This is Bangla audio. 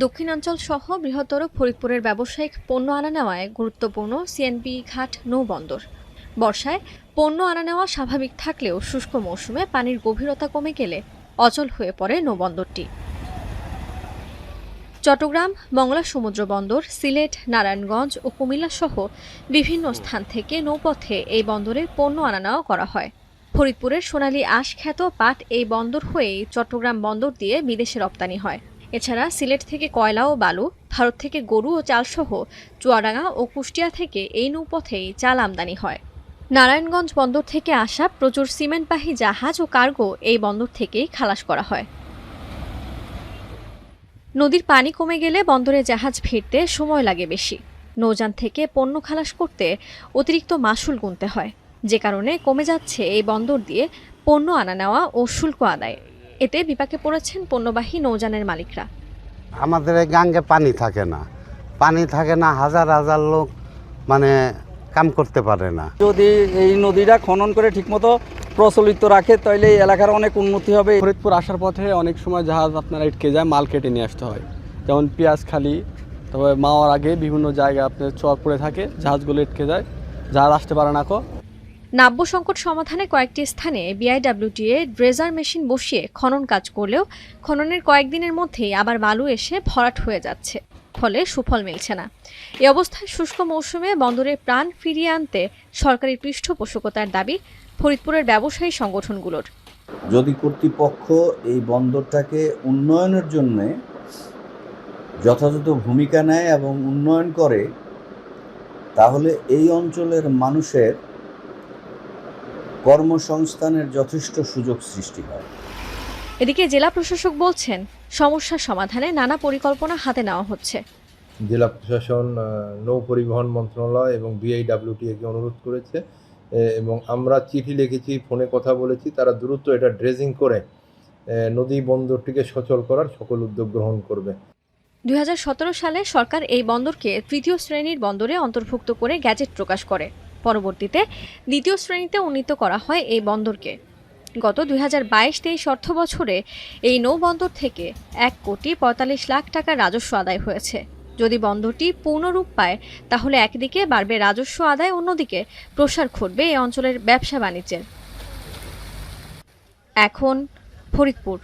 দক্ষিণাঞ্চল সহ বৃহত্তর ফরিদপুরের ব্যবসায়িক পণ্য আনা নেওয়ায় গুরুত্বপূর্ণ সিএনপি ঘাট নৌবন্দর বর্ষায় পণ্য আনা নেওয়া স্বাভাবিক থাকলেও শুষ্ক মৌসুমে পানির গভীরতা কমে গেলে অচল হয়ে পড়ে নৌবন্দরটি চট্টগ্রাম, মংলা সমুদ্র বন্দর, সিলেট, নারায়ণগঞ্জ ও কুমিল্লা সহ বিভিন্ন স্থান থেকে নৌপথে এই বন্দরে পণ্য আনা নেওয়া করা হয়। ফরিদপুরের সোনালী আঁশ খ্যাত পাট এই বন্দর হয়েই চট্টগ্রাম বন্দর দিয়ে বিদেশে রপ্তানি হয়। এছাড়া সিলেট থেকে কয়লা ও বালু, ভারত থেকে গরু ও চালসহ চুয়াডাঙ্গা ও কুষ্টিয়া থেকে এই নৌপথেই চাল আমদানি হয়। নারায়ণগঞ্জ বন্দর থেকে আসা প্রচুর সিমেন্টবাহী জাহাজ ও কার্গো এই বন্দর থেকেই খালাস করা হয়। নদীর পানি কমে গেলে বন্দরে জাহাজ ভিড়তে সময় লাগে বেশি। নৌযান থেকে পণ্য খালাস করতে অতিরিক্ত মাসুল গুনতে হয়। যে কারণে কমে যাচ্ছে এই বন্দর দিয়ে পণ্য আনা নেওয়া ও শুল্ক আদায়। এতে বিপাকে পড়েছেন পণ্যবাহী নৌযানের মালিকরা। আমাদের এই গাঙ্গে পানি থাকে না। পানি থাকে না হাজার হাজার লোক মানে কাম করতে পারে না। যদি এই নদীটা খনন করে ঠিকমতো প্রচলিত রাখে তাহলে এই এলাকার অনেক উন্নতি হবে। ফরিদপুর আসার পথে অনেক সময় জাহাজ আপনারা আটকে যায় মাল কেটে নিয়ে আসতে হয়। যেমন পেঁয়াজ খালি তারপরে মাওয়ার আগে বিভিন্ন জায়গায় আপনার চর পড়ে থাকে জাহাজগুলো আটকে যায়। জাহাজ আসতে পারে না কো। নাব্য সংকট সমাধানে কয়েকটি স্থানে বিআইডব্লিউটিএ ড্রেজার মেশিন বসিয়ে খনন কাজ করলেও খননের কয়েকদিনের মধ্যেই আবার বালু এসে ভরাট হয়ে যাচ্ছে। ফলে সুফল মিলছে না। এ অবস্থায় শুষ্ক মৌসুমে বন্দরে প্রাণ ফিরিয়ে আনতে সরকারি পৃষ্ঠপোষকতার দাবি ফরিদপুরের ব্যবসায়ী সংগঠনগুলোর। যদি কর্তৃপক্ষ এই বন্দরটাকে উন্নয়নের জন্য যথাযথ ভূমিকা নেয় এবং উন্নয়ন করে, তাহলে এই অঞ্চলের মানুষের কর্মসংস্থানের যথেষ্ট সুযোগ সৃষ্টি হয়। এদিকে জেলা প্রশাসক বলছেন সমস্যার সমাধানে নানা পরিকল্পনা হাতে নেওয়া হচ্ছে। জেলা প্রশাসন নৌ পরিবহন মন্ত্রণালয় এবং বিআইডাব্লিউটিএকে অনুরোধ করেছে এবং আমরা চিঠি লিখেছি ফোনে কথা বলেছি তারা দ্রুত এটা ড্রেজিং করে নদী বন্দরটিকে সচল করার সকল উদ্যোগ গ্রহণ করবে। দুই হাজার সতেরো সালে সরকার এই বন্দরকে তৃতীয় শ্রেণির বন্দরে অন্তর্ভুক্ত করে গ্যাজেট প্রকাশ করে। পরবর্তীতে দ্বিতীয় শ্রেণীতে উন্নীত করা হয় এই বন্দরকে। গত দুই হাজার বাইশ তেইশ অর্থ বছরে এই নৌবন্দর থেকে এক কোটি পঁয়তাল্লিশ লাখ টাকা রাজস্ব আদায় হয়েছে। যদি বন্দরটি পূর্ণরূপ পায়, তাহলে একদিকে বাড়বে রাজস্ব আদায়, অন্যদিকে প্রসার ঘটবে এই অঞ্চলের ব্যবসা বাণিজ্যের এখন ফরিদপুর।